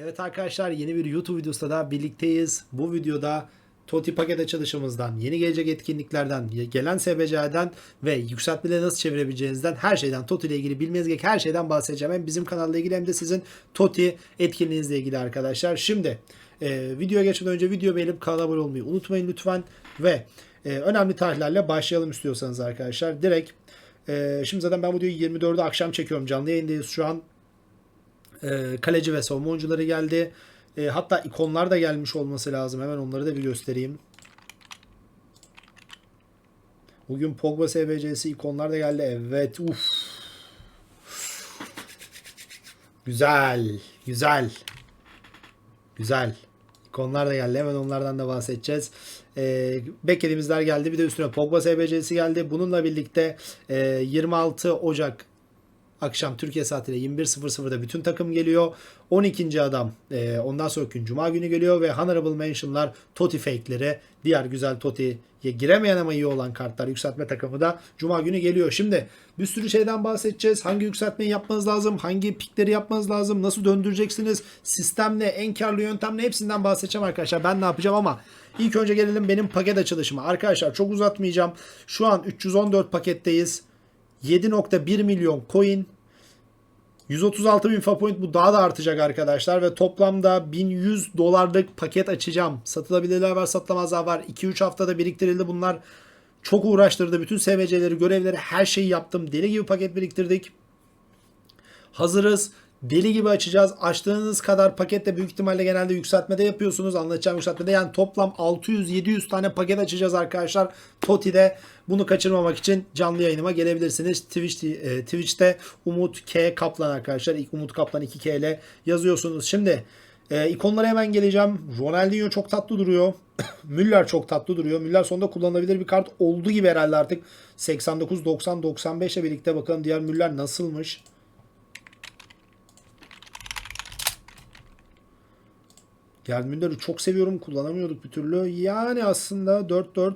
Evet arkadaşlar yeni bir YouTube videosunda da birlikteyiz. Bu videoda Toti paket açılışımızdan, yeni gelecek etkinliklerden, gelen SBC'den ve yükseltmeleri nasıl çevirebileceğinizden her şeyden Toti ile ilgili bilmeniz gereken her şeyden bahsedeceğim. Hem bizim kanalla ilgili hem de sizin Toti etkinliğinizle ilgili arkadaşlar. Şimdi e, videoya geçmeden önce video beğenip kanala abone olmayı unutmayın lütfen ve e, önemli tarihlerle başlayalım istiyorsanız arkadaşlar. Direkt e, şimdi zaten ben bu videoyu 24'ü akşam çekiyorum. Canlı yayındayız şu an. E, kaleci ve savunma oyuncuları geldi. E, hatta ikonlar da gelmiş olması lazım. Hemen onları da bir göstereyim. Bugün Pogba SBC'si ikonlar da geldi. Evet. Uf. Güzel. Güzel. Güzel. İkonlar da geldi. Hemen onlardan da bahsedeceğiz. E, beklediğimizler geldi. Bir de üstüne Pogba SBC'si geldi. Bununla birlikte e, 26 Ocak Akşam Türkiye saatiyle 21.00'da bütün takım geliyor. 12. adam e, ondan sonraki gün Cuma günü geliyor ve Honorable Mention'lar Toti fake'leri diğer güzel Toti'ye giremeyen ama iyi olan kartlar yükseltme takımı da Cuma günü geliyor. Şimdi bir sürü şeyden bahsedeceğiz. Hangi yükseltmeyi yapmanız lazım? Hangi pikleri yapmanız lazım? Nasıl döndüreceksiniz? Sistemle, en karlı yöntemle hepsinden bahsedeceğim arkadaşlar. Ben ne yapacağım ama ilk önce gelelim benim paket açılışıma. Arkadaşlar çok uzatmayacağım. Şu an 314 paketteyiz. 7.1 milyon coin 136 bin point bu daha da artacak arkadaşlar ve toplamda 1100 dolarlık paket açacağım. Satılabilirler var satılamazlar var. 2-3 haftada biriktirildi bunlar. Çok uğraştırdı. Bütün SVC'leri, görevleri, her şeyi yaptım. Deli gibi paket biriktirdik. Hazırız. Deli gibi açacağız. Açtığınız kadar pakette büyük ihtimalle genelde yükseltmede yapıyorsunuz. Anlatacağım yükseltmede. Yani toplam 600-700 tane paket açacağız arkadaşlar. Toti'de bunu kaçırmamak için canlı yayınıma gelebilirsiniz. Twitch, e, Twitch'te Umut K Kaplan arkadaşlar. İlk Umut Kaplan 2K ile yazıyorsunuz. Şimdi e, ikonlara hemen geleceğim. Ronaldinho çok tatlı duruyor. Müller çok tatlı duruyor. Müller sonunda kullanılabilir bir kart olduğu gibi herhalde artık 89, 90, 95 ile birlikte bakalım diğer Müller nasılmış. Gerd Müller'i çok seviyorum. Kullanamıyorduk bir türlü. Yani aslında 4-4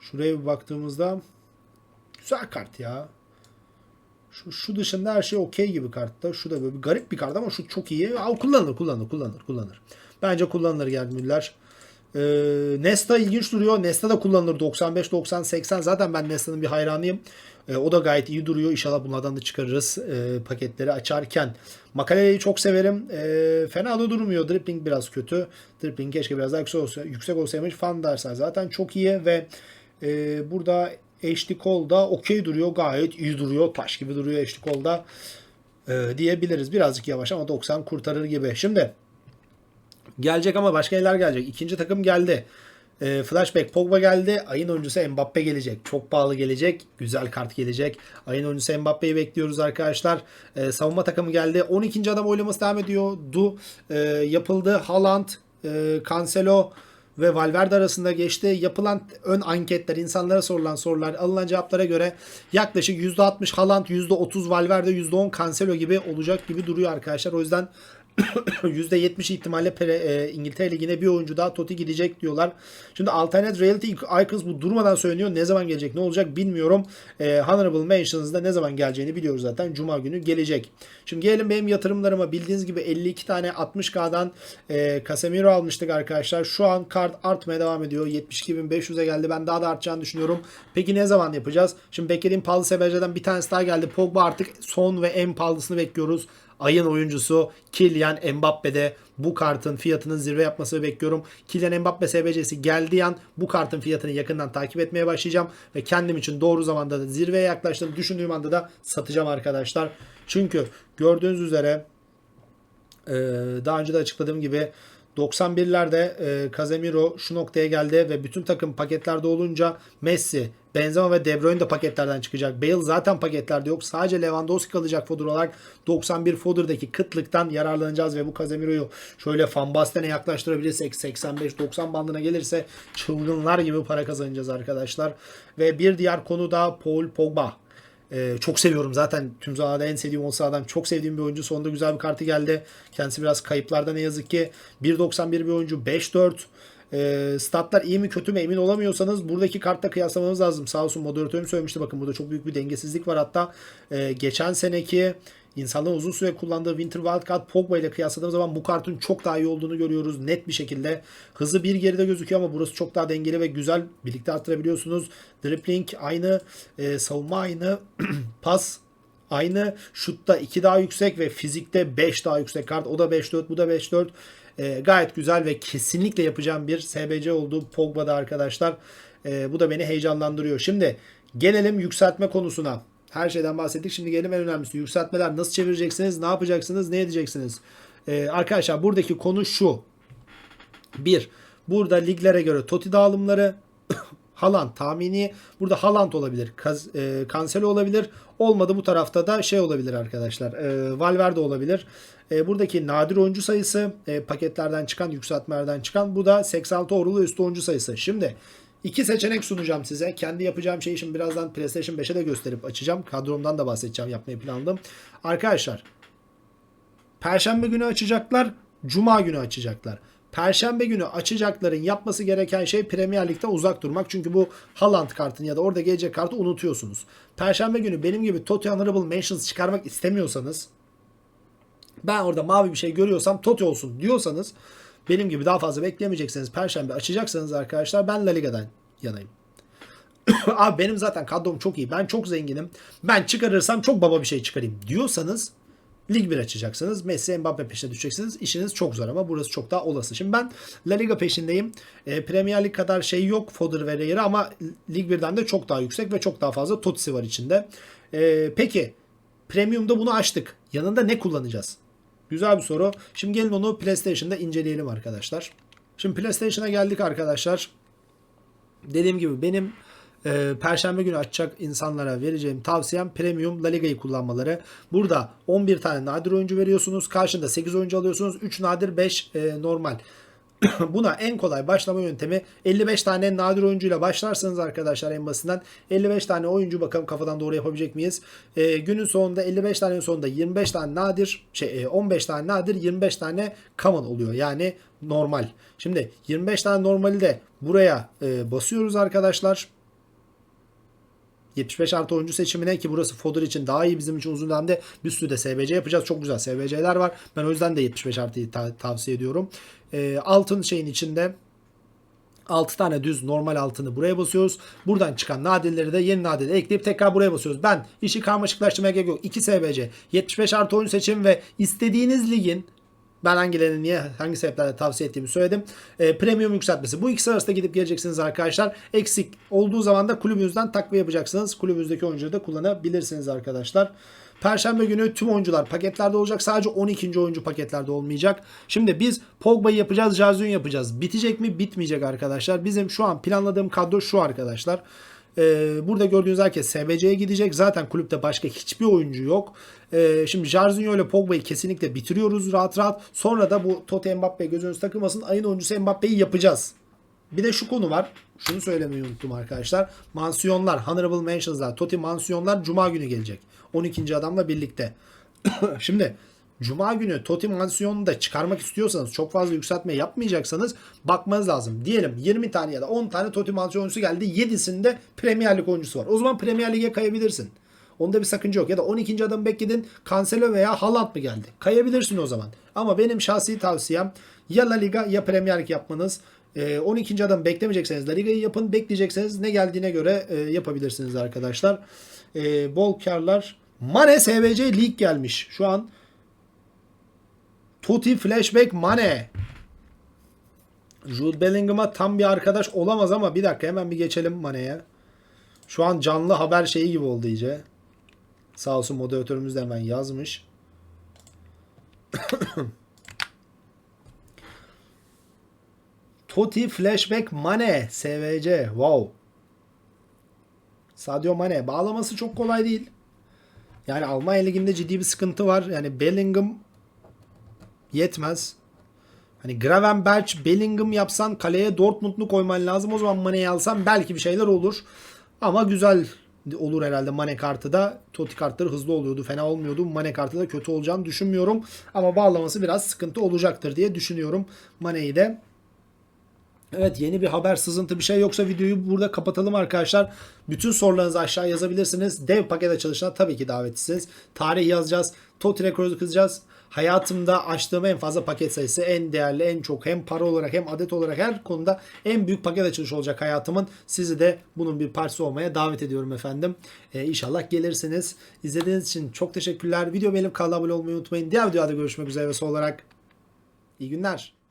şuraya bir baktığımızda güzel kart ya. Şu, şu dışında her şey okey gibi kartta. Şu da böyle bir garip bir kart ama şu çok iyi. Al kullanılır, kullanılır, kullanılır, kullanılır. Bence kullanılır Gerd Müller. Ee, Nesta ilginç duruyor. Nesta da kullanılır 95, 90, 80. Zaten ben Nesta'nın bir hayranıyım. Ee, o da gayet iyi duruyor. İnşallah bunlardan da çıkarırız e, paketleri açarken. Makaleleyi çok severim. E, fena da durmuyor. Dripping biraz kötü. Dripping keşke biraz daha yüksek, olsa, yüksek olsaymış. Fan dersen zaten çok iyi ve e, burada HD Cole'da okey duruyor. Gayet iyi duruyor. Taş gibi duruyor HD Cole'da. E, diyebiliriz. Birazcık yavaş ama 90 kurtarır gibi. Şimdi gelecek ama başka neler gelecek? İkinci takım geldi. E, flashback Pogba geldi. Ayın oyuncusu Mbappe gelecek. Çok pahalı gelecek. Güzel kart gelecek. Ayın oyuncusu Mbappe'yi bekliyoruz arkadaşlar. E, savunma takımı geldi. 12. adam oylaması devam ediyordu. E, yapıldı. Haaland, e, Cancelo ve Valverde arasında geçti. Yapılan ön anketler, insanlara sorulan sorular, alınan cevaplara göre yaklaşık %60 Haaland, %30 Valverde, %10 Cancelo gibi olacak gibi duruyor arkadaşlar. O yüzden %70 ihtimalle e, İngiltere Ligi'ne bir oyuncu daha Totti gidecek diyorlar. Şimdi Alternate Reality Icons bu durmadan söyleniyor. Ne zaman gelecek ne olacak bilmiyorum. E, Honorable Mentions'da ne zaman geleceğini biliyoruz zaten. Cuma günü gelecek. Şimdi gelelim benim yatırımlarıma. Bildiğiniz gibi 52 tane 60K'dan e, Casemiro almıştık arkadaşlar. Şu an kart artmaya devam ediyor. 72.500'e geldi. Ben daha da artacağını düşünüyorum. Peki ne zaman yapacağız? Şimdi beklediğim pahalı SBC'den bir tanesi daha geldi. Pogba artık son ve en pahalısını bekliyoruz ayın oyuncusu Kylian Mbappe'de bu kartın fiyatının zirve yapmasını bekliyorum. Kylian Mbappe SBC'si geldiği an bu kartın fiyatını yakından takip etmeye başlayacağım ve kendim için doğru zamanda da zirveye yaklaştığını düşündüğüm anda da satacağım arkadaşlar. Çünkü gördüğünüz üzere daha önce de açıkladığım gibi 91'lerde e, Casemiro şu noktaya geldi ve bütün takım paketlerde olunca Messi, Benzema ve De Bruyne de paketlerden çıkacak. Bale zaten paketlerde yok. Sadece Lewandowski kalacak Fodder olarak. 91 Fodder'daki kıtlıktan yararlanacağız ve bu Casemiro'yu şöyle Van Basten'e yaklaştırabilirsek 85-90 bandına gelirse çılgınlar gibi para kazanacağız arkadaşlar. Ve bir diğer konu da Paul Pogba. Ee, çok seviyorum zaten tüm zamanlarda en sevdiğim olsa adam. Çok sevdiğim bir oyuncu. Sonunda güzel bir kartı geldi. Kendisi biraz kayıplarda ne yazık ki. 1.91 bir oyuncu. 5.4 e, statlar iyi mi kötü mü emin olamıyorsanız buradaki kartla kıyaslamamız lazım. Sağ olsun moderatörüm söylemişti. Bakın burada çok büyük bir dengesizlik var. Hatta e, geçen seneki insanların uzun süre kullandığı Winter Wildcard Pogba ile kıyasladığımız zaman bu kartın çok daha iyi olduğunu görüyoruz. Net bir şekilde. Hızı bir geride gözüküyor ama burası çok daha dengeli ve güzel. Birlikte arttırabiliyorsunuz. Dribbling aynı. e, savunma aynı. Pas aynı. Şutta 2 daha yüksek ve fizikte 5 daha yüksek kart. O da 5-4 bu da 5-4. E, gayet güzel ve kesinlikle yapacağım bir SBC oldu Pogba'da arkadaşlar. E, bu da beni heyecanlandırıyor. Şimdi gelelim yükseltme konusuna. Her şeyden bahsettik. Şimdi gelelim en önemlisi. Yükseltmeler nasıl çevireceksiniz? Ne yapacaksınız? Ne edeceksiniz? E, arkadaşlar buradaki konu şu. Bir, burada liglere göre Toti dağılımları Haaland tahmini. Burada Haaland olabilir. Kaz, e, olabilir. Olmadı bu tarafta da şey olabilir arkadaşlar. E, Valverde olabilir. E, buradaki nadir oyuncu sayısı e, paketlerden çıkan, yükseltmelerden çıkan. Bu da 86 orulu üstü oyuncu sayısı. Şimdi iki seçenek sunacağım size. Kendi yapacağım şeyi şimdi birazdan PlayStation 5'e de gösterip açacağım. Kadromdan da bahsedeceğim. Yapmayı planladım. Arkadaşlar Perşembe günü açacaklar. Cuma günü açacaklar. Perşembe günü açacakların yapması gereken şey Premier Lig'den uzak durmak. Çünkü bu Haaland kartını ya da orada gelecek kartı unutuyorsunuz. Perşembe günü benim gibi Totti Honorable Mentions çıkarmak istemiyorsanız ben orada mavi bir şey görüyorsam Totti olsun diyorsanız benim gibi daha fazla bekleyemeyecekseniz Perşembe açacaksanız arkadaşlar ben La Liga'dan yanayım. Abi benim zaten kadrom çok iyi. Ben çok zenginim. Ben çıkarırsam çok baba bir şey çıkarayım diyorsanız Lig 1 açacaksınız. Messi Mbappe peşine düşeceksiniz. İşiniz çok zor ama burası çok daha olası. Şimdi ben La Liga peşindeyim. E, Premier Lig kadar şey yok Fodder ve Rayer'ı ama Lig 1'den de çok daha yüksek ve çok daha fazla Totsi var içinde. E, peki Premium'da bunu açtık. Yanında ne kullanacağız? Güzel bir soru. Şimdi gelin onu PlayStation'da inceleyelim arkadaşlar. Şimdi PlayStation'a geldik arkadaşlar. Dediğim gibi benim e, Perşembe günü açacak insanlara vereceğim tavsiyem Premium La Liga'yı kullanmaları. Burada 11 tane nadir oyuncu veriyorsunuz. Karşında 8 oyuncu alıyorsunuz. 3 nadir 5 e, normal. Buna en kolay başlama yöntemi 55 tane nadir oyuncuyla başlarsanız arkadaşlar en basitinden 55 tane oyuncu bakalım kafadan doğru yapabilecek miyiz? E, günün sonunda 55 tane sonunda 25 tane nadir şey e, 15 tane nadir 25 tane common oluyor. Yani normal. Şimdi 25 tane normali de buraya e, basıyoruz arkadaşlar. 75 artı oyuncu seçimine ki burası Fodder için daha iyi bizim için uzun dönemde bir sürü de SBC yapacağız. Çok güzel SBC'ler var. Ben o yüzden de 75 artıyı ta- tavsiye ediyorum. E, altın şeyin içinde 6 tane düz normal altını buraya basıyoruz. Buradan çıkan nadirleri de yeni nadirleri ekleyip tekrar buraya basıyoruz. Ben işi karmaşıklaştırmaya gerek yok. 2 SBC, 75 artı oyuncu seçim ve istediğiniz ligin ben hangilerini niye hangi sebeplerle tavsiye ettiğimi söyledim. E, premium yükseltmesi. Bu ikisi arasında gidip geleceksiniz arkadaşlar. Eksik olduğu zaman da kulübünüzden takviye yapacaksınız. Kulübünüzdeki oyuncuları da kullanabilirsiniz arkadaşlar. Perşembe günü tüm oyuncular paketlerde olacak. Sadece 12. oyuncu paketlerde olmayacak. Şimdi biz Pogba'yı yapacağız, Jazun yapacağız. Bitecek mi? Bitmeyecek arkadaşlar. Bizim şu an planladığım kadro şu arkadaşlar. Ee, burada gördüğünüz herkes SBC'ye gidecek. Zaten kulüpte başka hiçbir oyuncu yok. Ee, şimdi Jarzinho ile Pogba'yı kesinlikle bitiriyoruz rahat rahat. Sonra da bu Totti Mbappe gözünüz takılmasın. Ayın oyuncusu Mbappe'yi yapacağız. Bir de şu konu var. Şunu söylemeyi unuttum arkadaşlar. Mansiyonlar, Honorable Mentions'lar, Totti mansiyonlar Cuma günü gelecek. 12. adamla birlikte. Şimdi Cuma günü Totti mansiyonunu da çıkarmak istiyorsanız çok fazla yükseltme yapmayacaksanız bakmanız lazım. Diyelim 20 tane ya da 10 tane mansiyon oyuncusu geldi. 7'sinde Premier Lig oyuncusu var. O zaman Premier Lig'e kayabilirsin. Onda bir sakınca yok. Ya da 12. adamı bekledin. Cancelo veya Haaland mı geldi? Kayabilirsin o zaman. Ama benim şahsi tavsiyem ya La Liga ya Premier Lig yapmanız. E, 12. adam beklemeyecekseniz La Liga'yı yapın. Bekleyecekseniz ne geldiğine göre e, yapabilirsiniz arkadaşlar. E, bol karlar. Mane SBC Lig gelmiş. Şu an Totti Flashback Mane. Jude Bellingham'a tam bir arkadaş olamaz ama bir dakika hemen bir geçelim Mane'ye. Şu an canlı haber şeyi gibi oldu iyice. Sağ olsun moderatörümüz de hemen yazmış. Totti Flashback Mane SVC. Wow. Sadio Mane. Bağlaması çok kolay değil. Yani Almanya Ligi'nde ciddi bir sıkıntı var. Yani Bellingham yetmez. Hani Gravenberch, Bellingham yapsan kaleye Dortmund'lu koyman lazım. O zaman Mane'yi alsan belki bir şeyler olur. Ama güzel olur herhalde Mane kartı da. Totti kartları hızlı oluyordu. Fena olmuyordu. Mane kartı da kötü olacağını düşünmüyorum. Ama bağlaması biraz sıkıntı olacaktır diye düşünüyorum. Mane'yi de. Evet yeni bir haber sızıntı bir şey yoksa videoyu burada kapatalım arkadaşlar. Bütün sorularınızı aşağı yazabilirsiniz. Dev paket açılışına tabii ki davetlisiniz. Tarih yazacağız. Toti rekoru kızacağız. Hayatımda açtığım en fazla paket sayısı en değerli en çok hem para olarak hem adet olarak her konuda en büyük paket açılışı olacak hayatımın. Sizi de bunun bir parçası olmaya davet ediyorum efendim. Ee, inşallah gelirsiniz. İzlediğiniz için çok teşekkürler. Video beğenip kanala abone olmayı unutmayın. Diğer videoda görüşmek üzere ve son olarak iyi günler.